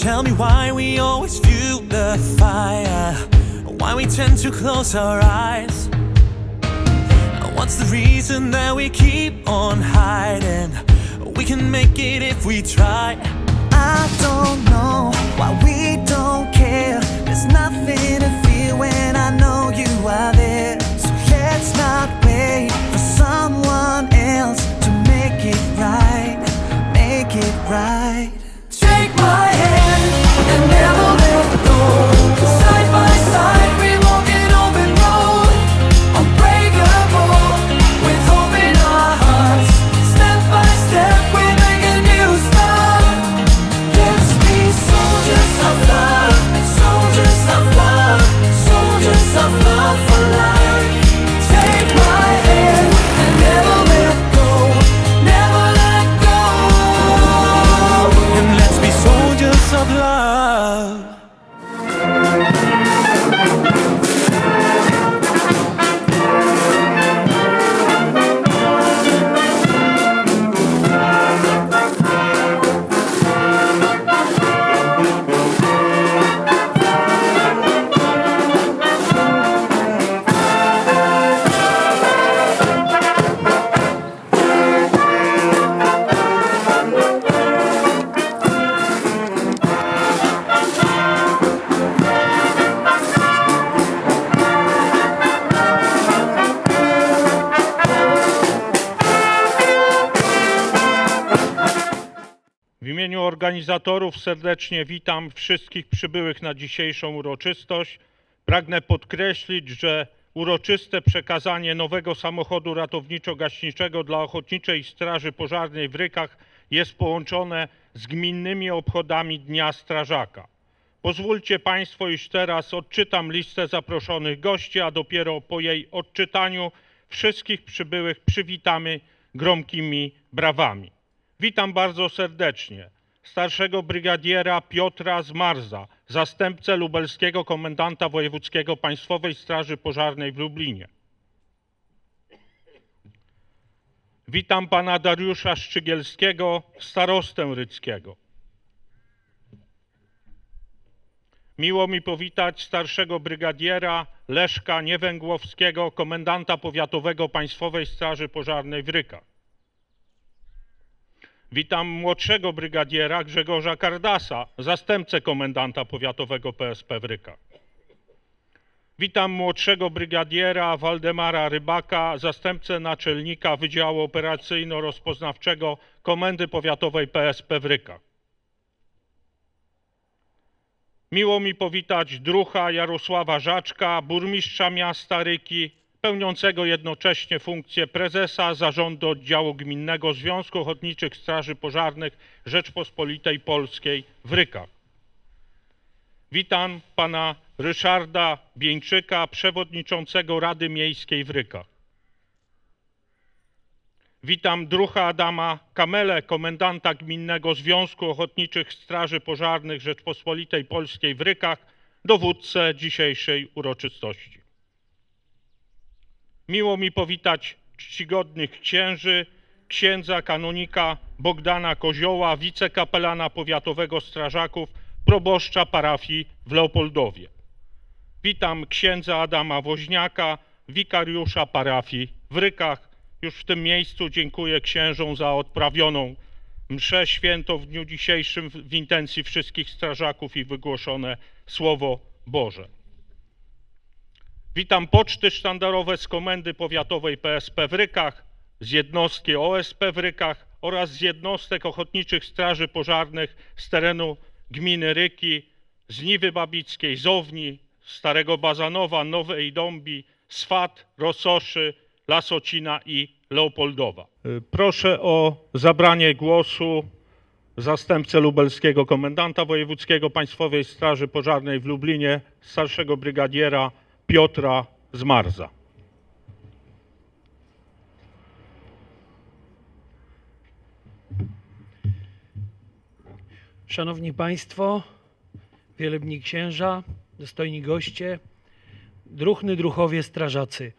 Tell me why we always view the fire, why we tend to close our eyes. What's the reason that we keep on hiding? We can make it if we try. I don't know why we don't care. There's nothing to fear when I know you are there. So let's not wait for someone else to make it right. Make it right. Imieniu organizatorów serdecznie witam wszystkich przybyłych na dzisiejszą uroczystość. Pragnę podkreślić, że uroczyste przekazanie nowego samochodu ratowniczo-gaśniczego dla Ochotniczej Straży Pożarnej w Rykach jest połączone z gminnymi obchodami Dnia Strażaka. Pozwólcie Państwo, iż teraz odczytam listę zaproszonych gości, a dopiero po jej odczytaniu wszystkich przybyłych przywitamy gromkimi brawami. Witam bardzo serdecznie starszego brygadiera Piotra Zmarza, zastępcę lubelskiego komendanta wojewódzkiego Państwowej Straży Pożarnej w Lublinie. Witam pana Dariusza Szczygielskiego, starostę ryckiego. Miło mi powitać starszego brygadiera Leszka Niewęgłowskiego, komendanta powiatowego Państwowej Straży Pożarnej w Rykach. Witam młodszego brygadiera Grzegorza Kardasa, zastępcę komendanta powiatowego PSP w Rykach. Witam młodszego brygadiera Waldemara Rybaka, zastępcę naczelnika Wydziału Operacyjno-Rozpoznawczego Komendy Powiatowej PSP w Rykach. Miło mi powitać drucha Jarosława Żaczka, burmistrza miasta Ryki, pełniącego jednocześnie funkcję prezesa Zarządu Oddziału Gminnego Związku Ochotniczych Straży Pożarnych Rzeczpospolitej Polskiej w Rykach. Witam pana Ryszarda Bieńczyka, przewodniczącego Rady Miejskiej w Rykach. Witam drucha Adama Kamele, komendanta Gminnego Związku Ochotniczych Straży Pożarnych Rzeczpospolitej Polskiej w Rykach, dowódcę dzisiejszej uroczystości. Miło mi powitać czcigodnych księży, księdza kanonika Bogdana Kozioła, wicekapelana powiatowego strażaków, proboszcza parafii w Leopoldowie. Witam księdza Adama Woźniaka, wikariusza parafii w Rykach. Już w tym miejscu dziękuję księżom za odprawioną mszę świętą w dniu dzisiejszym w intencji wszystkich strażaków i wygłoszone Słowo Boże. Witam poczty sztandarowe z Komendy Powiatowej PSP w Rykach, z jednostki OSP w Rykach oraz z jednostek Ochotniczych Straży Pożarnych z terenu gminy Ryki, z Niwy Babickiej, Zowni, Starego Bazanowa, Nowej Dąbi, Swat, Rososzy, Lasocina i Leopoldowa. Y, Proszę o zabranie głosu zastępcę lubelskiego komendanta wojewódzkiego Państwowej Straży Pożarnej w Lublinie, starszego brygadiera Piotra Zmarza. Szanowni Państwo, wielebni księża, dostojni goście, druhny druchowie strażacy.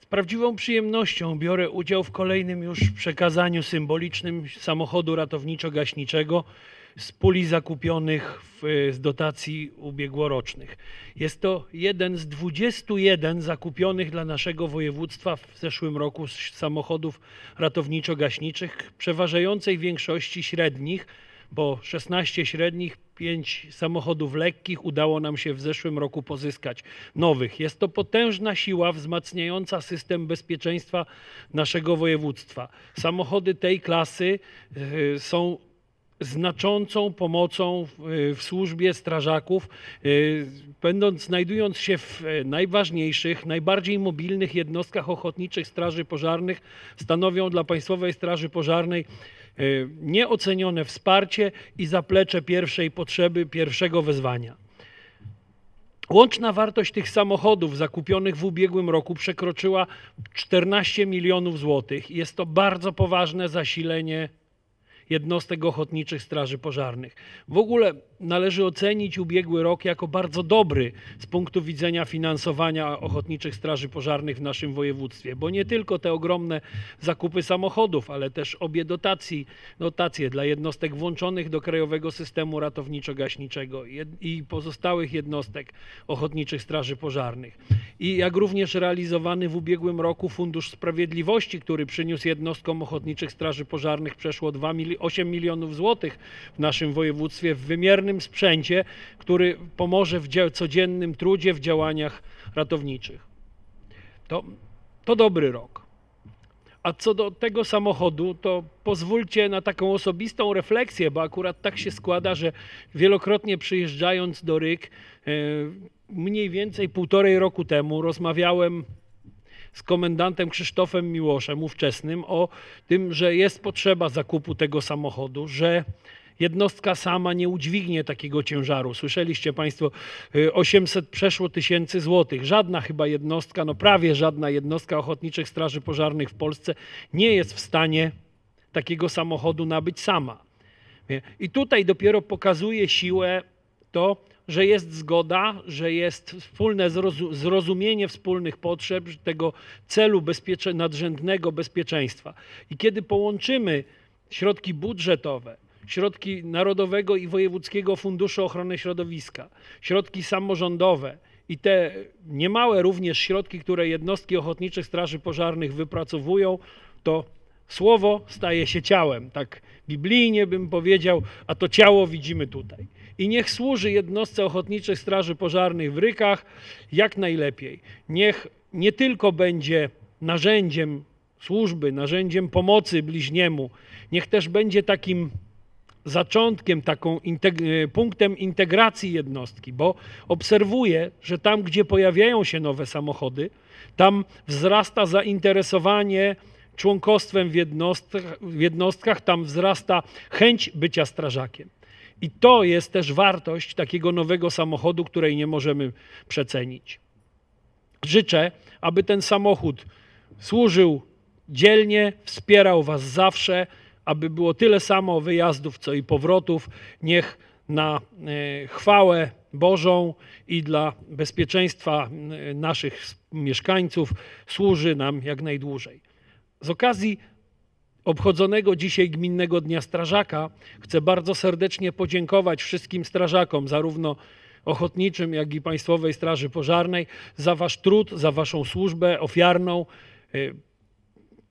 Z prawdziwą przyjemnością biorę udział w kolejnym już przekazaniu symbolicznym samochodu ratowniczo-gaśniczego, z puli zakupionych w, z dotacji ubiegłorocznych. Jest to jeden z 21 zakupionych dla naszego województwa w zeszłym roku samochodów ratowniczo-gaśniczych, przeważającej większości średnich, bo 16 średnich, 5 samochodów lekkich udało nam się w zeszłym roku pozyskać nowych. Jest to potężna siła wzmacniająca system bezpieczeństwa naszego województwa. Samochody tej klasy y, są znaczącą pomocą w, w służbie strażaków, y, będąc, znajdując się w e, najważniejszych, najbardziej mobilnych jednostkach ochotniczych straży pożarnych, stanowią dla Państwowej Straży Pożarnej y, nieocenione wsparcie i zaplecze pierwszej potrzeby, pierwszego wezwania. Łączna wartość tych samochodów zakupionych w ubiegłym roku przekroczyła 14 milionów złotych. Jest to bardzo poważne zasilenie jednostek ochotniczych straży pożarnych. W ogóle należy ocenić ubiegły rok jako bardzo dobry z punktu widzenia finansowania ochotniczych straży pożarnych w naszym województwie, bo nie tylko te ogromne zakupy samochodów, ale też obie dotacji, dotacje dla jednostek włączonych do krajowego systemu ratowniczo-gaśniczego i pozostałych jednostek ochotniczych straży pożarnych. I jak również realizowany w ubiegłym roku Fundusz Sprawiedliwości, który przyniósł jednostkom ochotniczych straży pożarnych przeszło 2 mili- 8 milionów złotych w naszym województwie w wymiernym sprzęcie, który pomoże w codziennym trudzie, w działaniach ratowniczych. To, to dobry rok. A co do tego samochodu, to pozwólcie na taką osobistą refleksję, bo akurat tak się składa, że wielokrotnie przyjeżdżając do Ryk, e, mniej więcej półtorej roku temu rozmawiałem z komendantem Krzysztofem Miłoszem, ówczesnym, o tym, że jest potrzeba zakupu tego samochodu, że jednostka sama nie udźwignie takiego ciężaru. Słyszeliście Państwo, y, 800 przeszło tysięcy złotych. Żadna chyba jednostka, no prawie żadna jednostka ochotniczych straży pożarnych w Polsce nie jest w stanie takiego samochodu nabyć sama. I tutaj dopiero pokazuje siłę to, że jest zgoda, że jest wspólne zrozu- zrozumienie wspólnych potrzeb, tego celu bezpiecze- nadrzędnego bezpieczeństwa. I kiedy połączymy środki budżetowe, środki Narodowego i Wojewódzkiego Funduszu Ochrony Środowiska, środki samorządowe i te niemałe również środki, które jednostki ochotniczych straży pożarnych wypracowują, to słowo staje się ciałem. Tak biblijnie bym powiedział, a to ciało widzimy tutaj. I niech służy jednostce ochotniczych straży pożarnych w Rykach jak najlepiej. Niech nie tylko będzie narzędziem służby, narzędziem pomocy bliźniemu, niech też będzie takim zaczątkiem, taką integ- e, punktem integracji jednostki, bo obserwuję, że tam, gdzie pojawiają się nowe samochody, tam wzrasta zainteresowanie członkostwem w jednostkach, w jednostkach, tam wzrasta chęć bycia strażakiem. I to jest też wartość takiego nowego samochodu, której nie możemy przecenić. Życzę, aby ten samochód służył dzielnie, wspierał Was zawsze, aby było tyle samo wyjazdów, co i powrotów. Niech na e, chwałę Bożą i dla bezpieczeństwa e, naszych mieszkańców służy nam jak najdłużej. Z okazji obchodzonego dzisiaj Gminnego Dnia Strażaka chcę bardzo serdecznie podziękować wszystkim strażakom, zarówno ochotniczym, jak i Państwowej Straży Pożarnej, za Wasz trud, za Waszą służbę ofiarną. Y,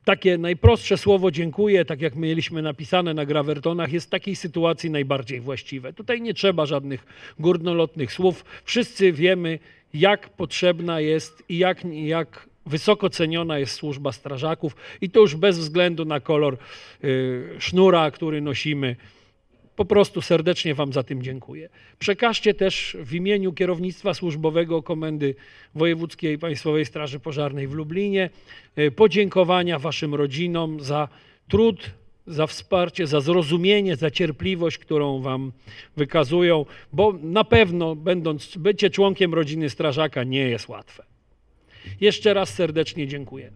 Takie najprostsze słowo dziękuję, tak jak mieliśmy napisane na grawertonach, jest w takiej sytuacji najbardziej właściwe. Tutaj nie trzeba żadnych górnolotnych słów. Wszyscy wiemy, jak potrzebna jest i jak, jak wysoko ceniona jest służba strażaków i to już bez względu na kolor y, sznura, który nosimy. Po prostu serdecznie Wam za tym dziękuję. Przekażcie też w imieniu kierownictwa służbowego Komendy Wojewódzkiej Państwowej Straży Pożarnej w Lublinie e, podziękowania Waszym rodzinom za trud, za wsparcie, za zrozumienie, za cierpliwość, którą Wam wykazują, bo na pewno, będąc, bycie członkiem rodziny strażaka nie jest łatwe. Jeszcze raz serdecznie dziękuję.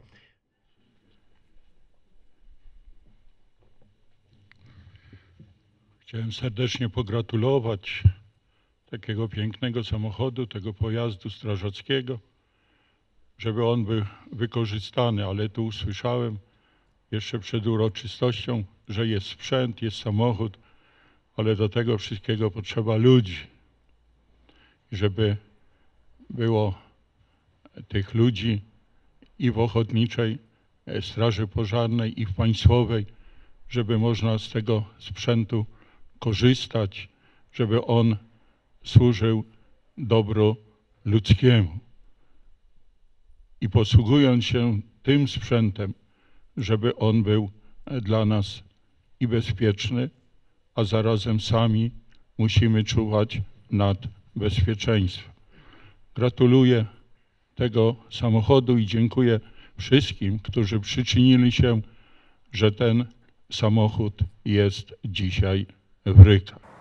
Chciałem serdecznie pogratulować takiego pięknego samochodu, tego pojazdu strażackiego, żeby on był wykorzystany, ale tu usłyszałem jeszcze przed uroczystością, że jest sprzęt, jest samochód, ale do tego wszystkiego potrzeba ludzi. Żeby było tych ludzi i w ochotniczej e, Straży Pożarnej, i w państwowej, żeby można z tego sprzętu korzystać, żeby on służył dobru ludzkiemu. I posługując się tym sprzętem, żeby on był e, dla nas i bezpieczny, a zarazem sami musimy czuwać nad bezpieczeństwem. Gratuluję tego samochodu i dziękuję wszystkim, którzy przyczynili się, że ten samochód jest dzisiaj w Rykach.